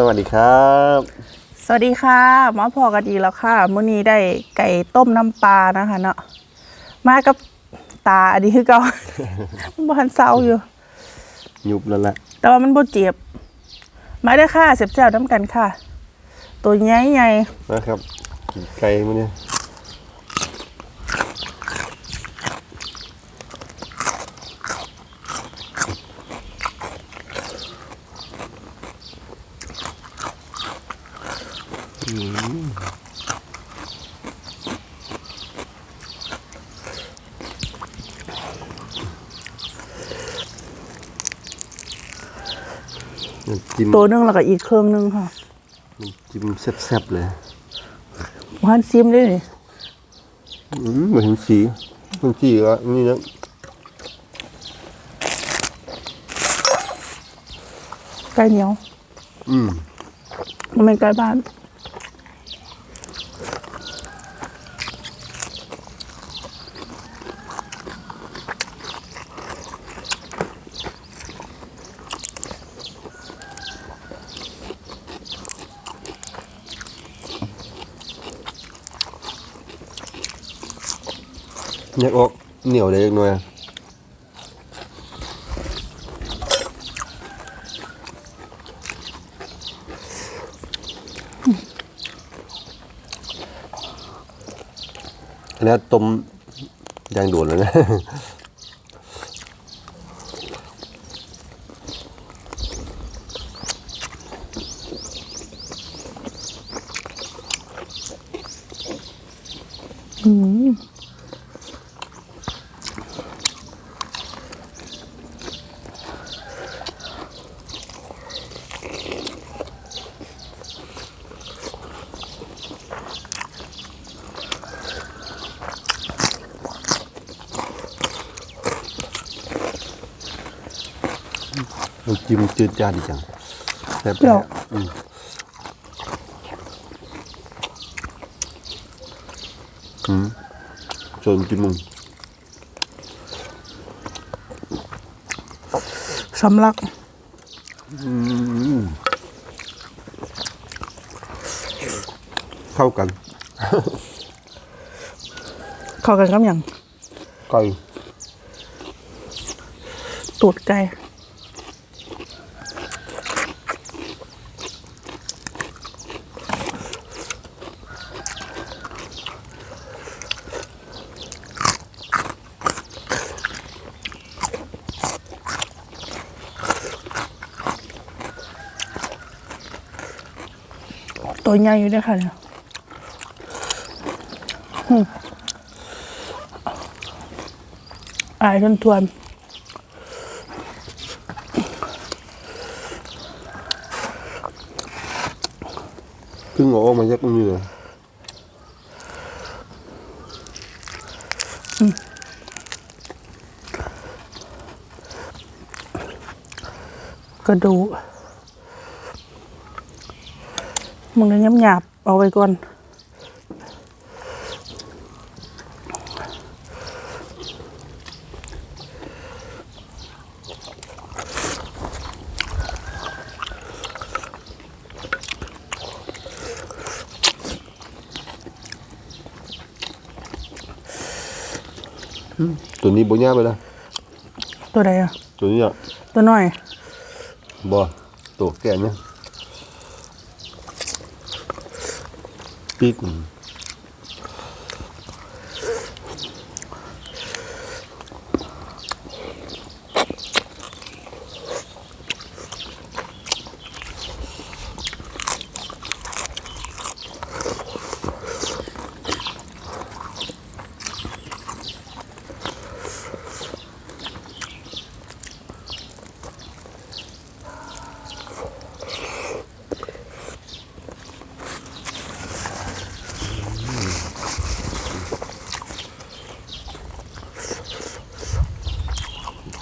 สวัสดีครับ สวัสดีค่ะหมาพอกันอีกแล้วค่ะมื้อนี้ได้ไก่ต้มน้ำปลานะคะเนาะมากับตาอันนี้คือเก่า มันบ่ทันเศร้าอยู่ ยุบแล้วแหละแต่ว่ามันบ่เจ็บมาได้อค่ะเสียบแจ่วน้ำกันค่ะ ตัวใหญ่ใหญ่นะครับกินไก่มื้อนี้อืมน้ำ จิ้มตัวหนึงแล้วก็อีกเครื่องหนึงค่ะน้ำจิ้มแซ่บๆเลยบ่ทันซิมได้นี่อืมเหมือนสีเหมือนสีก็นี่นะไก่เหนียว อืมมันเป็นไก่บ้าน อยากออกเหนียวเลยจักหน่อยอันนี้ต้มยางโดนแล้วนะอืม มันจิ้มจืดจ้าดีจังแซ่บเปรี้ยวอืมอืมชนกินมึงสำลักเข้ากัน เข้ากันกับหยังไก่ตูดไก่ ตัวใหญ่อยู่ด้วยค่ะเนี่ยอืมอายทวนทวนเพิ่งเอาออกมาจากมือเลยกระดูก มึงเลยย้ำหยาบเอาไว้ก่อนตัวนี้บ่ย่าไปละตัวใดอะตัวนี้อะตัวน้อยบ่ตัวแก่เนี่ย ปี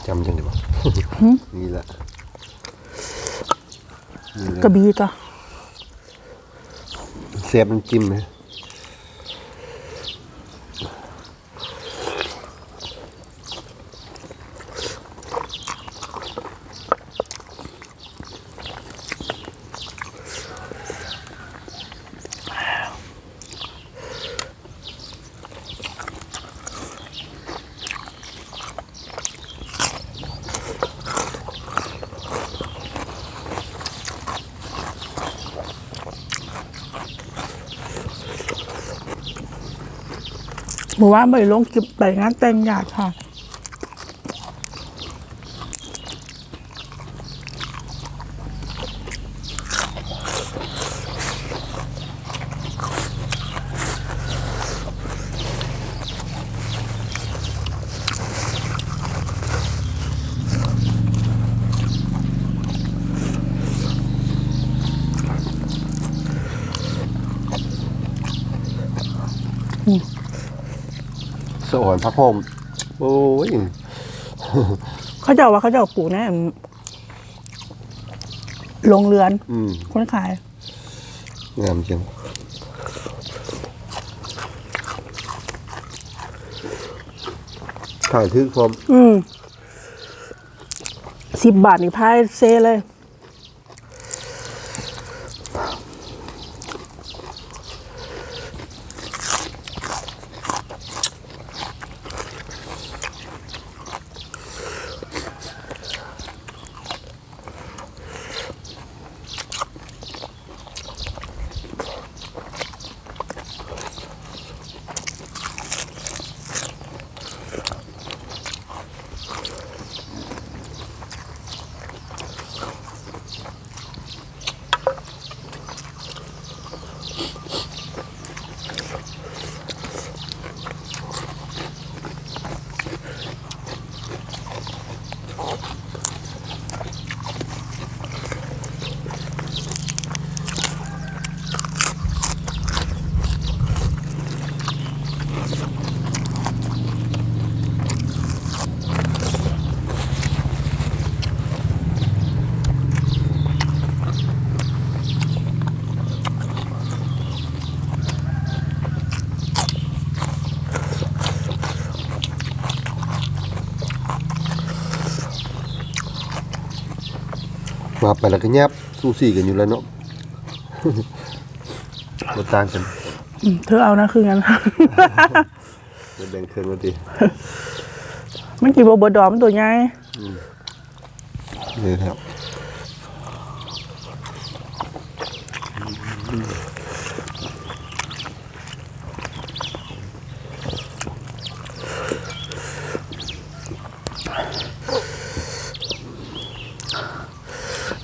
จำจังได้บ่นี่แหละนี่แหละกระบี่ตัวแซ่บน้ำจิ้มไหม หมู่ว่าไม่ลงจิบไปงานแต่งญาติค่ะ อ่อนพระพรหมโอ้ยเขาจะเอาว่าเขาจะเอาปลูกนะลงเรือน อืมคนขาย งามจริงถ่ายทึกพร้อมอืมสิบบาทนี่พายเซเลย ไปแล้วก็แยบสู้สี่กันอยู่แล้วเนาะมาต่างกันอืมเธอเอานะคืองั้นมาแบ่งเครื่องกันดีมันกี่บเบอร์ดอมนตัวใหญ่นี่ครับ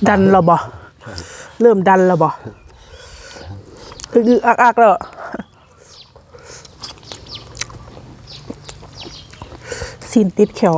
ดันเราบ่เริ่มดันเราบ่คืออักอักแล้วสินติดแขว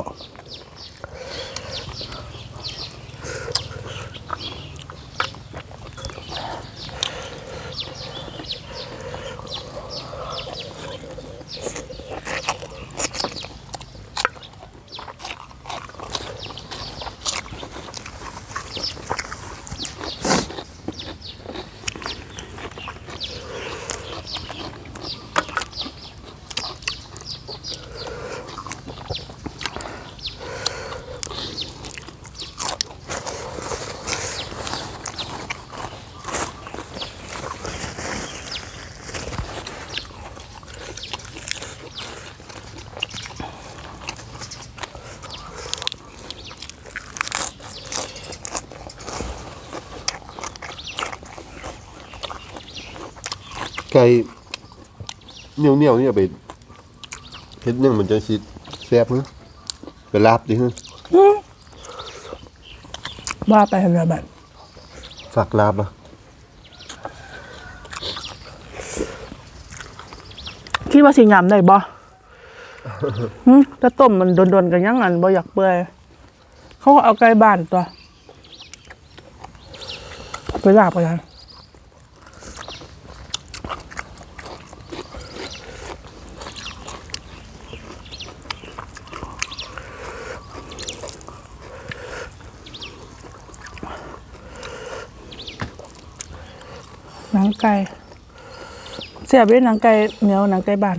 ไก่เหนียวเหนียวๆนี่เอาไปเฮ็ดยังมันจะสิแซ่บฮะไปลาบดิฮะว่าไปทำอะไรแบบฝากลาบอะคิดว่าสิงามได้บ่หึถ้าต้มมันโดนๆกันยังอันบ่อยากเปื่อยเขาก็เอาไก่บ้านตัว ไปลาบไปยัง หนังไก่เสียบด้วยหนังไก่เหนียวหนังไก่บาน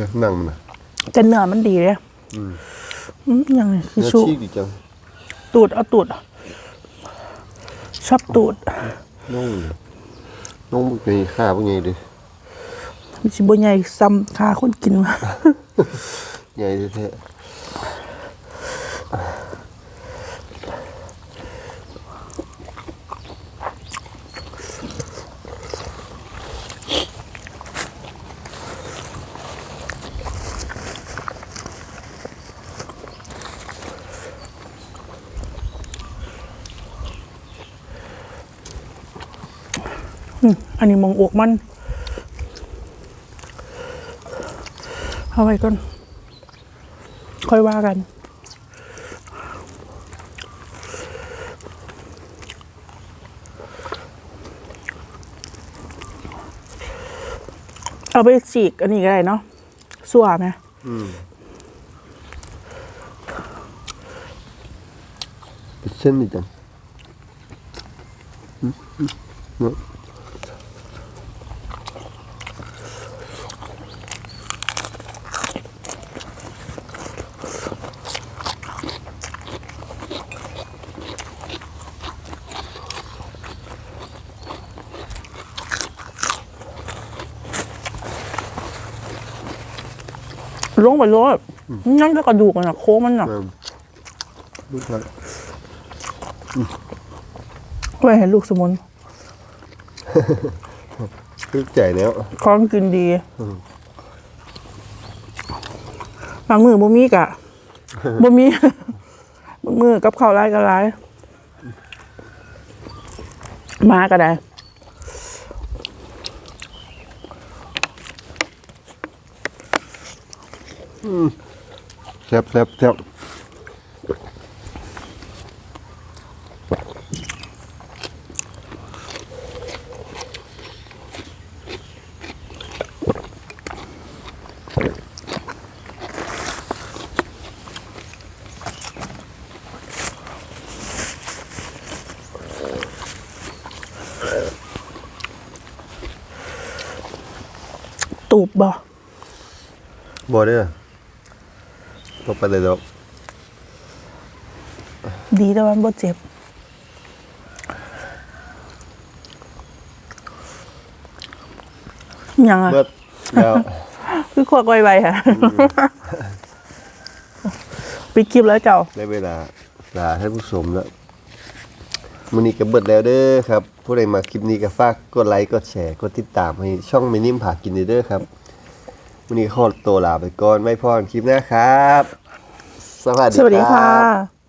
เนี่ยนั่งมันนะแต่เนื้อมันดีเลยอืมอย่างนี้ทิชเนื้อชู่ชีกดีจังตูดเอาตูด ชอบตูดน้องน้องเป็นข้าเป็นไงดิมันสิบ่ใหญ่ซ้ำขาคนกินมา ใหญ่แท้ อันนี้มองอกมัน เอาไว้ก่อน ค่อยว่ากันเอาไปฉีกอันนี้ก็ได้เนาะสัวไหมเป็นเส้นดีจังเนาะ ลงไปโลดนั่นก็กระดูกมันอะโค้งมันอะน้ำลูกละไว้ให้ลูกสมุนลูกใจแล้วของกินดีบางมือบ่มีกะบ่มีบางมือกับข้าวไรก็ไรมาก็ได้ แซ่บแซ่บแซ่บตูบบ่บ่ได้อ บ่ไปเลยดอกดีแต่ว่าบ่เจ็บยังอะเมื่อแล้วคือขวกไวๆค่ะปิดคลิปแล้วเจ้าได้เวลาลาท่านผู้ชมแล้วมื้อนี้ก็เบิดแล้วเด้อครับ ผู้ใดมาคลิปนี้ก็ฝากกดไลค์กดแชร์กดติดตามให้ช่องมินิมผากินเด้อครับมื้อนี้ขอตัวลาไปก่อนไว้พรคลิปหน้าครับ สวัสดีสวัสดีค่ะ